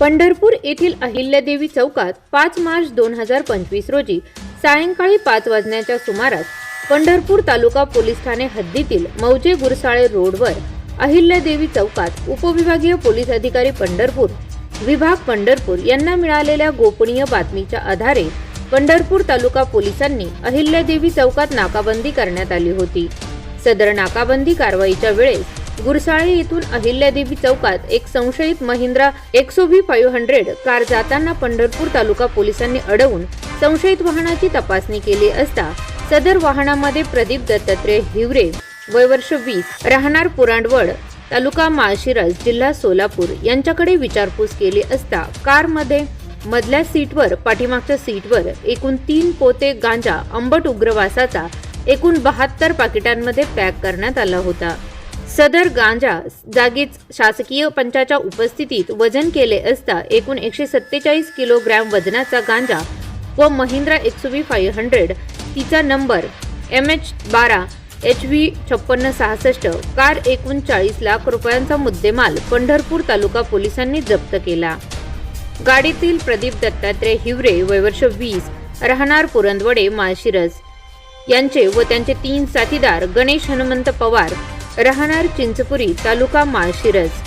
पंढरपूर येथील अहिल्यादेवी चौकात पाच मार्च दोन हजार पंचवीस रोजी सायंकाळी पाच वाजण्याच्या सुमारास पंढरपूर तालुका पोलीस ठाणे हद्दीतील मौजे गुरसाळे रोडवर अहिल्यादेवी चौकात उपविभागीय पोलीस अधिकारी पंढरपूर विभाग पंढरपूर यांना मिळालेल्या गोपनीय बातमीच्या आधारे पंढरपूर तालुका पोलिसांनी अहिल्यादेवी चौकात नाकाबंदी करण्यात आली होती. सदर नाकाबंदी कारवाईच्या वेळेस गुरसाळे येथून अहिल्यादेवी चौकात एक संशयित Mahindra XUV five hundred car जाताना पंढरपूर तालुका पोलिसांनी अडवून संशयित वाहनाची तपासणी केली असता सदर वाहनामध्ये प्रदीप दत्तात्रय हिवरे वय वर्ष वीस राहणार पुरांडवड तालुका माळशिरस जिल्हा सोलापूर यांच्याकडे विचारपूस केली असता कारमध्ये मधल्या सीटवर पाठीमागच्या सीटवर एकूण तीन पोते गांजा आंबट उग्रवासाचा एकूण बहात्तर पाकिटांमध्ये पॅक करण्यात आला होता. सदर गांजा जागीच शासकीय पंचाच्या उपस्थितीत वजन केले असता एकूण एकशे सत्तेचाळीस किलोग्रॅम वजनाचा गांजा व महिंद्रा एक्सुव्ही फाईव्ह हंड्रेड तिचा नंबर एम एच बारा एच व्ही छप्पन्न सहासष्ट कार एकूण चाळीस लाख रुपयांचा मुद्देमाल पंढरपूर तालुका पोलिसांनी जप्त केला. गाडीतील प्रदीप दत्तात्रय हिवरे वयवर्ष वीस राहणार पुरंदवडे माळशिरस. यांचे व त्यांचे तीन साथीदार गणेश हनुमंत पवार राहणार चिंचपुरी तालुका माळशिरस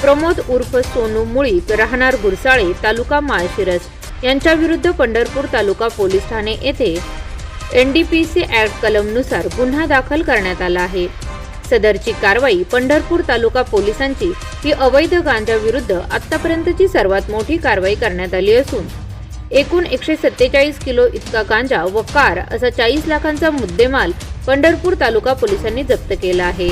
प्रमोद उर्फ सोनू मुळीक राहणार गुरसाळे तालुका माळशिरस यांच्या विरुद्ध पंढरपूर तालुका पोलीस ठाणे येथे N D P C act कलमनुसार गुन्हा दाखल करण्यात आला आहे. सदरची कारवाई पंढरपूर तालुका पोलिसांची ही अवैध गांजा विरुद्ध आतापर्यंतची सर्वात मोठी कारवाई करण्यात आली असून एकूण एकशे सत्तेचाळीस किलो इतका गांजा व कार असा चाळीस लाखांचा मुद्देमाल पंढरपूर तालुका पोलिसांनी जप्त केला आहे.